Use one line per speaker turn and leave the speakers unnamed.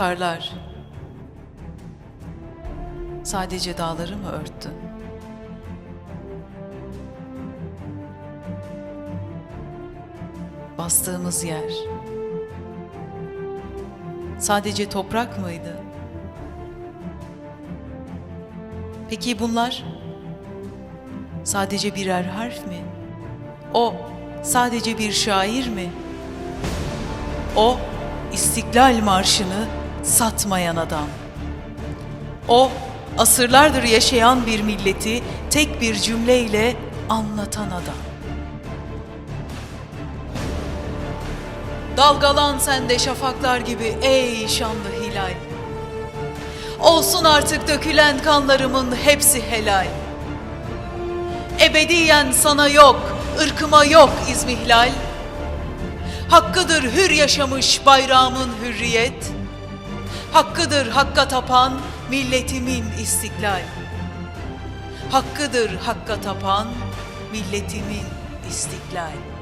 karlar sadece dağları mı örttün? Bastığımız yer sadece toprak mıydı? Peki bunlar sadece birer harf mi? O sadece bir şair mi? O İstiklal Marşı'nı satmayan adam. O asırlardır yaşayan bir milleti tek bir cümleyle anlatan adam. Dalgalan sen de şafaklar gibi ey şanlı hilal. Olsun artık dökülen kanlarımın hepsi helal. Ebediyen sana yok, ırkıma yok izmihlal. Hakkıdır hür yaşamış bayrağımın hürriyet. Hakkıdır hakka tapan milletimin istiklal. Hakkıdır hakka tapan milletimin istiklal.